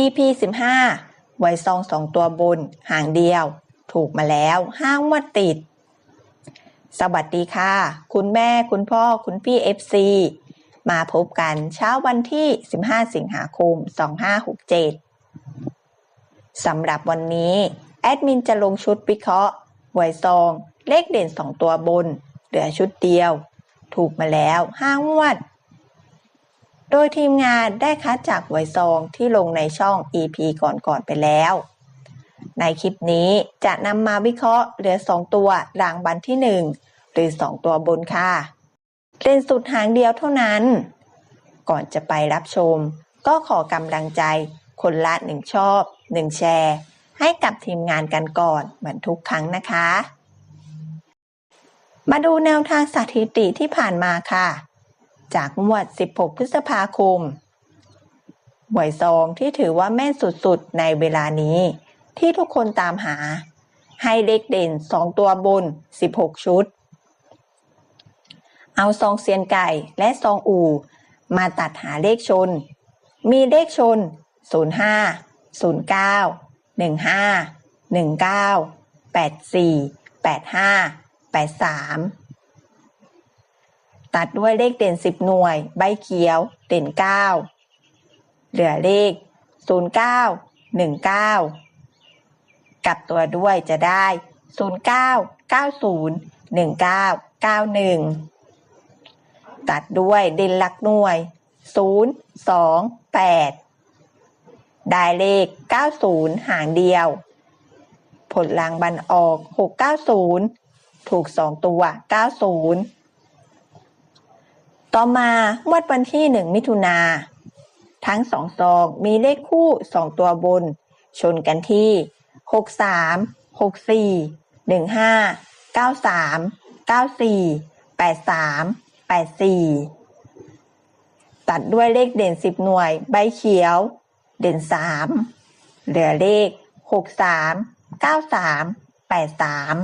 EP 15ไวซองสองตัวบน หางเดียว ถูกมาแล้วห้างวดติด สวัสดีค่ะ คุณแม่คุณพ่อคุณพี่ FC มาพบกันเช้าวันที่ 15 สิงหาคม 2567 สำหรับวันนี้ แอดมินจะลงชุดวิเคราะห์ไวซอง เลขเด่น 2 ตัวบน เหลือชุดเดียว ถูกมาแล้วห้างวด โดยทีมงานได้คัดจากหวยซองที่ลงในช่อง EP ก่อนๆไปแล้ว ในคลิปนี้จะนำมาวิเคราะห์เหลือ 2 ตัวรางวัลที่ 1 หรือ 2 ตัวบนค่ะเล่นสุดหางเดียวเท่านั้น ก่อนจะไปรับชม ก็ขอกำลังใจคนละหนึ่งชอบ 1 แชร์ ให้กับทีมงานกันก่อนเหมือนทุกครั้งนะคะ มาดูแนวทางสถิติที่ผ่านมาค่ะ จากงวด 16 พฤษภาคม หวยซองที่ถือว่าแม่นสุดๆ ในเวลานี้ ที่ทุกคนตามหา ให้เลขเด่น 2 ตัวบน 16 ชุด เอาซองเซียนไก่และซองอู่ มาตัดหาเลขชน มีเลขชน 05 09 15 19 84 85 83 ตัดด้วยเลขเด่น 10 หน่วย ใบเขียว เด่น 9 เหลือเลข 09 19 กลับตัวด้วยจะได้ 09 90 19 91 ตัดด้วยเด่นหลักหน่วย 0 2 8 ได้เลข 90 หางเดียว ผลรางบันออก 690 ถูก 2 ตัว 90 ต่อมางวดวันที่หนึ่งมิถุนาทั้งสองซองมีเลขคู่สองตัวบน ชนกันที่หกสามหกสี่หนึ่งห้าเก้าสามเก้าสี่แปดสามแปดสี่ตัดด้วยเลขเด่นสิบหน่วย ใบเขียว เด่นสามเหลือเลขหกสามเก้าสามแปดสาม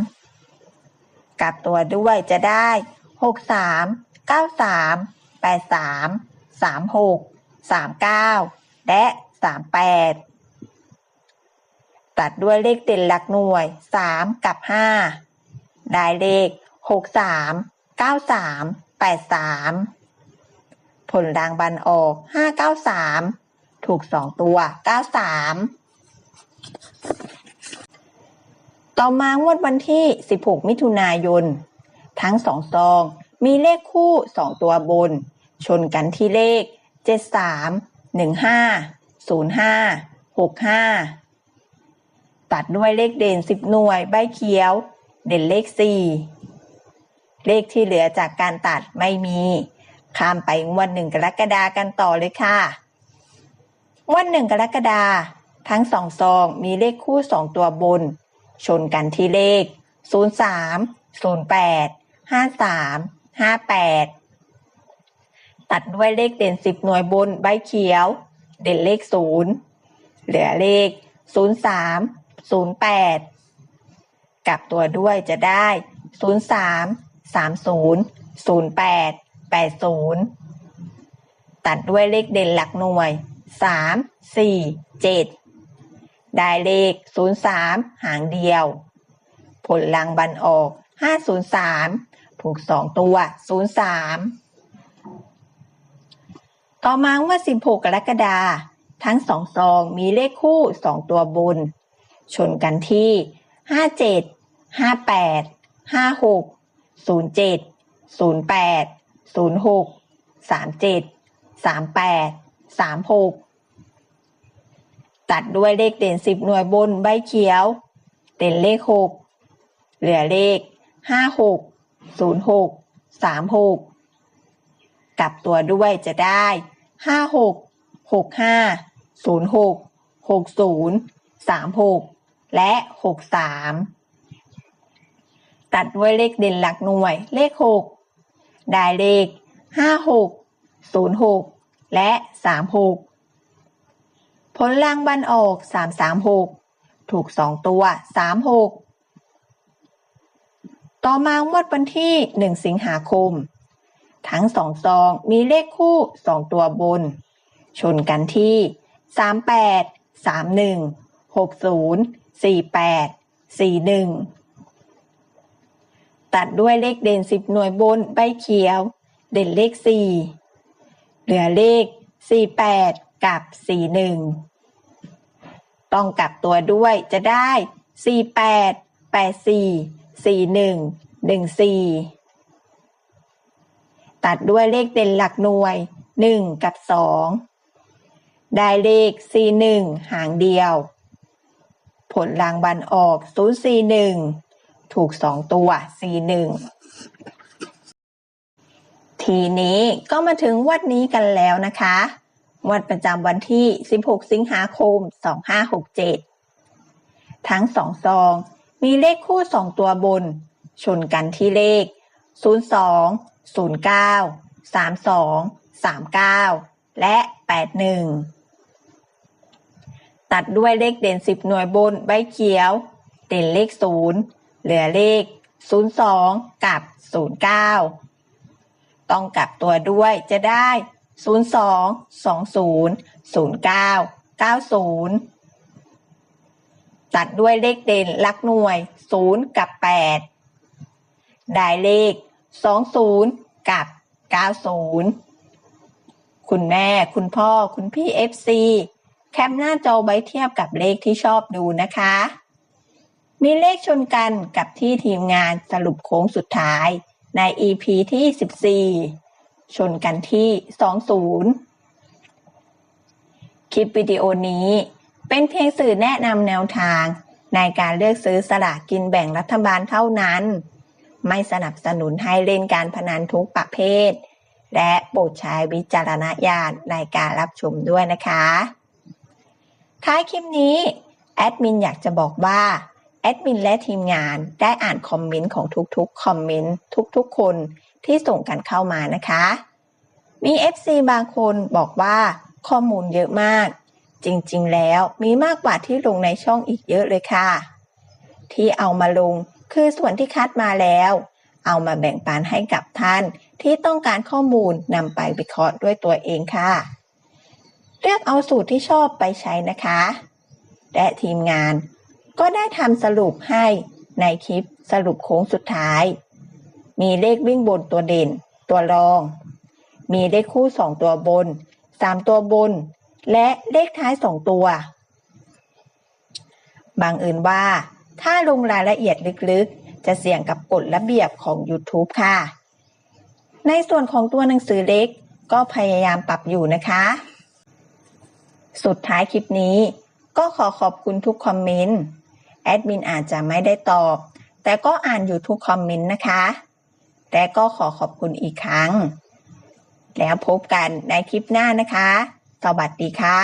กลับตัวด้วยจะได้ หกสามเก้าสามแปดสามสามหกสามเก้าและสามแปดตัดด้วยเลขเด่นหลักหน่วยสามกับห้าได้เลขหกสามเก้าสามแปดสามผลรางบันออกห้าเก้าสามถูกสองตัวเก้าสามต่อมางวดวันที่ 16 มิถุนายน ทั้งสองซอง มีเลขคู่2ตัวบน ชนกันที่เลข 73 15 05 65 ตัดด้วยเลขเด่น 10 หน่วย ใบเขียว เด่นเลข 4 เลขที่เหลือจากการตัดไม่มี ข้ามไปงวดหนึ่งกรกฎากันต่อเลยค่ะงวดหนึ่งกรกฎาทั้งสองซองมีเลขคู่2ตัวบน ชนกันที่เลข 03 08 ห้าสามห้าแปดตัดด้วยเลขเด่นสิบหน่วยบนใบเขียว เด่นเลขศูนย์เหลือเลขศูนย์สามศูนย์แปดกลับตัวด้วยจะได้ศูนย์สามสามศูนย์ศูนย์แปดแปดศูนย์ตัดด้วยเลขเด่นหลักหน่วยสามสี่เจ็ดได้เลขศูนย์สามหางเดียว ผลลังบันออกห้าศูนย์สาม ผูกสองตัวศูนย์สามต่อมางวดสิบหกกรกฎาทั้งสองซองมีเลขคู่สองตัวบนชนกันที่ห้าเจ็ดห้าแปดห้าหกศูนย์เจ็ดศูนย์แปดศูนย์หกสามเจ็ดสามแปดสามหกตัดด้วยเลขเด่นสิบหน่วยบนใบเขียว เด่นเลขหกเหลือเลขห้าหก 06 36กลับตัวด้วยจะได้56 65 06 60 36และ63ตัดด้วยเลขเด่นหลักหน่วยเลข6ได้เลข56 06และ36ผลรางบันออก336ถูก2ตัว36 ต่อมางวดวันที่ 1 สิงหาคม ทั้งสองซองมีเลขคู่ 2 ตัวบน ชนกันที่ 38สามหนึ่งหกศูนย์สี่แปดสี่หนึ่งตัดด้วยเลขเด่นสิบหน่วยบนใบเขียว เด่นเลขสี่เหลือเลขสี่แปดกับสี่หนึ่งต้องกลับตัวด้วยจะได้สี่แปดแปด สี่หนึ่งหนึ่งสี่ตัดด้วยเลขเด่นหลักหน่วยหนึ่งกับสองได้เลขสี่หนึ่งหางเดียว ผลรางวัลออกศูนย์สี่หนึ่งถูกสองตัวสี่หนึ่งทีนี้ก็มาถึงวัดนี้กันแล้วนะคะ วันประจำวันที่ 16 สิงหาคม 2567 ทั้งสองซอง มีเลขคู่2ตัวบน ชนกันที่เลข 02 09 32 39 และ 81 ตัดด้วยเลขเด่น 10 หน่วยบนใบเขียว เด่นเลข 0 เหลือเลข 02 กับ 09 ต้องกลับตัวด้วยจะได้ 02 20 09 90 ตัดด้วยเลขเด่นหลักหน่วย 0 กับ 8 ได้เลข 20 กับ 90 คุณแม่คุณพ่อคุณพี่ FC แคปหน้าจอไว้เทียบกับเลขที่ชอบดูนะคะ มีเลขชนกันกับที่ทีมงานสรุปโค้งสุดท้ายใน EP ที่ 14 ชนกันที่ 20 คลิปวิดีโอนี้ เป็นเพียงสื่อแนะนำแนวทาง ในการเลือกซื้อสลากกินแบ่งรัฐบาลเท่านั้น ไม่สนับสนุนให้เล่นการพนันทุกประเภท และโปรดใช้วิจารณญาณในการรับชมด้วยนะคะ ท้ายคลิปนี้แอดมินอยากจะบอกว่าแอดมินและทีมงานได้อ่านคอมเมนต์ของทุกๆ คอมเมนต์ทุกๆ คนที่ส่งกันเข้ามานะคะ มี FC บางคนบอกว่าข้อมูลเยอะมาก จริงๆ แล้วมีมากกว่าที่ลงในช่องอีกเยอะเลยค่ะ ที่เอามาลงคือส่วนที่คัดมาแล้ว เอามาแบ่งปันให้กับท่านที่ต้องการข้อมูลนำไปวิเคราะห์ด้วยตัวเองค่ะ เลือกเอาสูตรที่ชอบไปใช้นะคะ และทีมงานก็ได้ทำสรุปให้ในคลิปสรุปโค้งสุดท้าย มีเลขวิ่งบนตัวเด่น ตัวรอง มีเลขคู่สองตัวบนสามตัวบน และเลขท้ายสองตัว บางเอิญว่า ถ้าลงรายละเอียดลึกๆ จะเสี่ยงกับกฎระเบียบของ YouTube ค่ะ ในส่วนของตัวหนังสือเล็กก็พยายามปรับอยู่นะคะ สุดท้ายคลิปนี้ก็ขอขอบคุณทุกคอมเมนต์ แอดมินอาจจะไม่ได้ตอบ แต่ก็อ่านอยู่ทุกคอมเมนต์นะคะและก็ขอขอบคุณอีกครั้ง แล้วพบกันในคลิปหน้านะคะ สวัสดีค่ะ